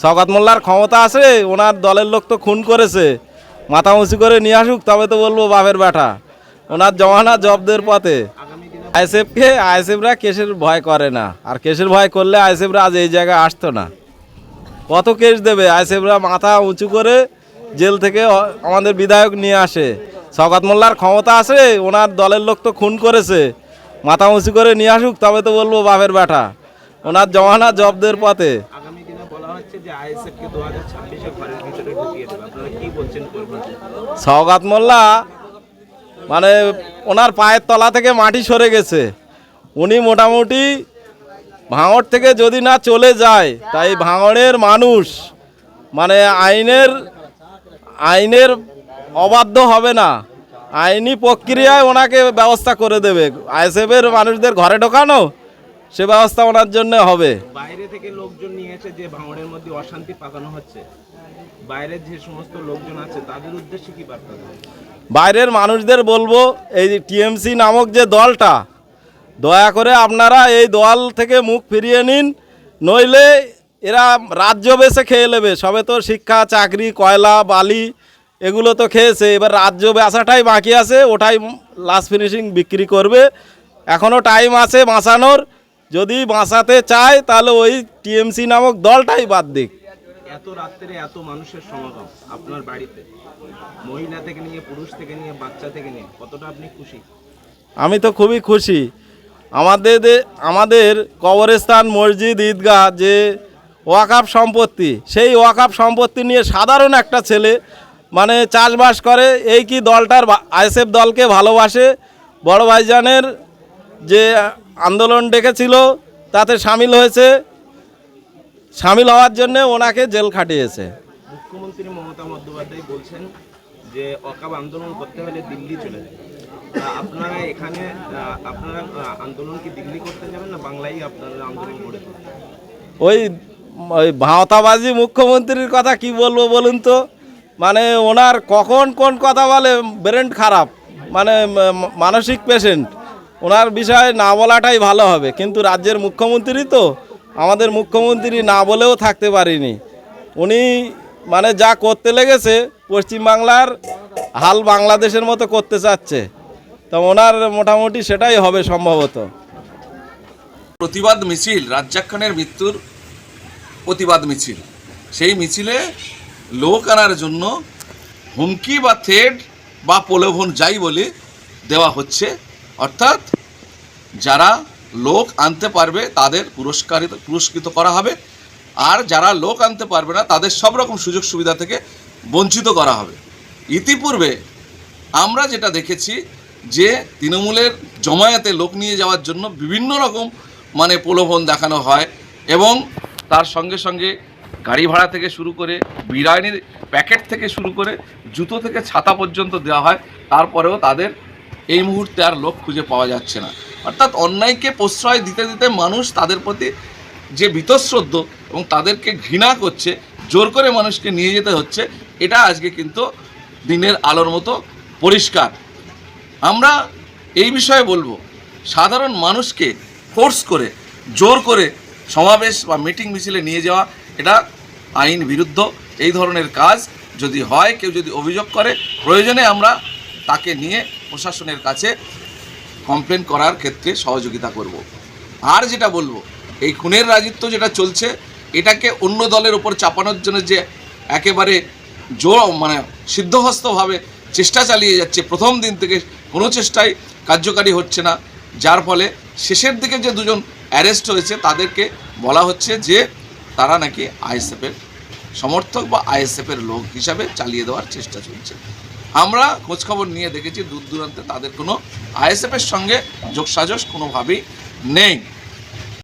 শওকাত মোল্লার ক্ষমতা আছে, ওনার দলের লোক তো খুন করেছে। মাথা উঁচু করে নিয়ে আসুক, তবে তো বলব বাপের ব্যাটা। ওনার জমানা জবদের পথে। আইএসএফকে, আইএসএফরা কেসের ভয় করে না। আর কেসের ভয় করলে আইএসএফরা আজ এই জায়গায় আসতো না। কত কেস দেবে? আইএসএফরা মাথা উঁচু করে জেল থেকে আমাদের বিধায়ক নিয়ে আসে। শওকাত মোল্লার ক্ষমতা আছে, ওনার দলের লোক তো খুন করেছে। মাথা উঁচু করে নিয়ে আসুক, তবে তো বলব বাপের ব্যাটা। ওনার জমানা জবদের পথে। সওগাত মোল্লা মানে ওনার পায়ের তলা থেকে মাটি সরে গেছে। উনি মোটামুটি ভাঙড় থেকে যদি না চলে যায়, তাই ভাঙড়ের মানুষ মানে আইনের আইনের অবাধ্য হবে না। আইনি প্রক্রিয়ায় ওনাকে ব্যবস্থা করে দেবে। আইএসএফের মানুষদের ঘরে ঢোকানো সে ব্যবস্থা ওনার জন্য হবে। বাইরে থেকে লোকজন নিয়ে এসে যে ভাঙড়ের মধ্যে অশান্তি পাকানো হচ্ছে বাইরের যে সমস্ত লোকজন আছে তাদের উদ্দেশ্যে কি বার্তা বাইরের মানুষদের বলব এই যে টিএমসি নামক যে দলটা দয়া করে আপনারা এই দল থেকে মুখ ফিরিয়ে নিন নইলে এরা রাজ্য বেসে খেয়ে নেবে। সবে তো শিক্ষা চাকরি কয়লা বালি এগুলো তো খেয়েছে। এবার রাজ্য বেচাটাই বাকি আছে ওটাই লাস্ট ফিনিশিং বিক্রি করবে। এখনও টাইম আছে বাঁচানোর। যদি বাঁচাতে চায় তাহলে ওই টিএমসি নামক দলটাই বাদ দিক। এত রাত্রে এত মানুষের সমাগম আপনার বাড়িতে মহিলা থেকে নিয়ে পুরুষ থেকে নিয়ে বাচ্চা থেকে নিয়ে কতটা আপনি খুশি? আমি তো খুবই খুশি। আমাদের আমাদের কবরস্থান মসজিদ ঈদগাহ যে ওয়াকাপ সম্পত্তি সেই ওয়াকাপ সম্পত্তি নিয়ে সাধারণ একটা ছেলে মানে চাষবাস করে এই কি দলটার আইএসএফ দলকে ভালোবাসে? বড় ভাইজানের যে আন্দোলন ডেকেছিল তাতে সামিল হয়েছে। সামিল হওয়ার জন্য ওনাকে জেল খাটিয়েছে। মুখ্যমন্ত্রী মমতা বন্দ্যোপাধ্যায় বলছেন যে অকাব আন্দোলন করতে হলে দিল্লি চলে যাবে আপনারা এখানে আপনারা আন্দোলন কি দিল্লি করতে যাবেন না বাংলায় আপনারা আন্দোলন তুলবেন ওই ওই ভাঁওতাবাজি মুখ্যমন্ত্রীর কথা কি বলব বলুন তো? মানে ওনার কখন কোন কথা বলে ব্রেন খারাপ। মানে মানসিক পেশেন্ট ওনার বিষয়ে না বলাটাই ভালো হবে। কিন্তু রাজ্যের মুখ্যমন্ত্রী তো, আমাদের মুখ্যমন্ত্রী না বলেও থাকতে পারিনি। উনি মানে যা করতে লেগেছে, পশ্চিমবাংলার হাল বাংলাদেশের মতো করতে চাচ্ছে। তো ওনার মোটামুটি সেটাই হবে সম্ভবত। প্রতিবাদ মিছিল রাজ্জাক খানের মৃত্যুর প্রতিবাদ মিছিল। সেই মিছিলে লোক আনার জন্য হুমকি বা থ্রেড বা প্রলোভন যাই বলে দেওয়া হচ্ছে। অর্থাৎ যারা লোক আনতে পারবে তাদের পুরস্কারিত পুরস্কৃত করা হবে। আর যারা লোক আনতে পারবে না, তাদের সব রকম সুযোগ সুবিধা থেকে বঞ্চিত করা হবে। ইতিপূর্বে আমরা যেটা দেখেছি যে তৃণমূলের জমায়েতে লোক নিয়ে যাওয়ার জন্য বিভিন্ন রকম মানে প্রলোভন দেখানো হয় এবং তার সঙ্গে সঙ্গে গাড়ি ভাড়া থেকে শুরু করে বিরিয়ানির প্যাকেট থেকে শুরু করে জুতো থেকে ছাতা পর্যন্ত দেওয়া হয়। তারপরেও তাদের এই মুহূর্তে আর লোক খুঁজে পাওয়া যাচ্ছে না। অর্থাৎ অন্যায়কে প্রশ্রয় দিতে দিতে মানুষ তাদের প্রতি যে বীতশ্রদ্ধ এবং তাদেরকে ঘৃণা করছে, জোর করে মানুষকে নিয়ে যেতে হচ্ছে, এটা আজকে কিন্তু দিনের আলোর মতো পরিষ্কার। আমরা এই বিষয়ে বলব, সাধারণ মানুষকে ফোর্স করে, জোর করে সমাবেশ বা মিটিং মিছিলে নিয়ে যাওয়া, এটা আইন বিরুদ্ধ, এই ধরনের কাজ যদি হয়, কেউ যদি অভিযোগ করে, প্রয়োজনে আমরা তাকে নিয়ে প্রশাসনের কাছে কমপ্লেন করার ক্ষেত্রে সহযোগিতা করব। আর যেটা বলব, এই খুনের রাজত্ব যেটা চলছে, এটাকে অন্য দলের উপর চাপানোর জন্য যে একেবারে জোর মানে সিদ্ধহস্তভাবে চেষ্টা চালিয়ে যাচ্ছে, প্রথম দিন থেকে কোনো চেষ্টাই কার্যকারী হচ্ছে না যার ফলে শেষের দিকে যে দুজন অ্যারেস্ট হয়েছে, তাদেরকে বলা হচ্ছে যে তারা নাকি আইএসএফের সমর্থক বা আইএসএফের লোক হিসাবে চালিয়ে দেওয়ার চেষ্টা চলছে আমরা খোঁজখবর নিয়ে দেখেছি দূর দূরান্তে তাদের কোনো আইএসএফের সঙ্গে যোগসাজশ কোনোভাবেই নেই।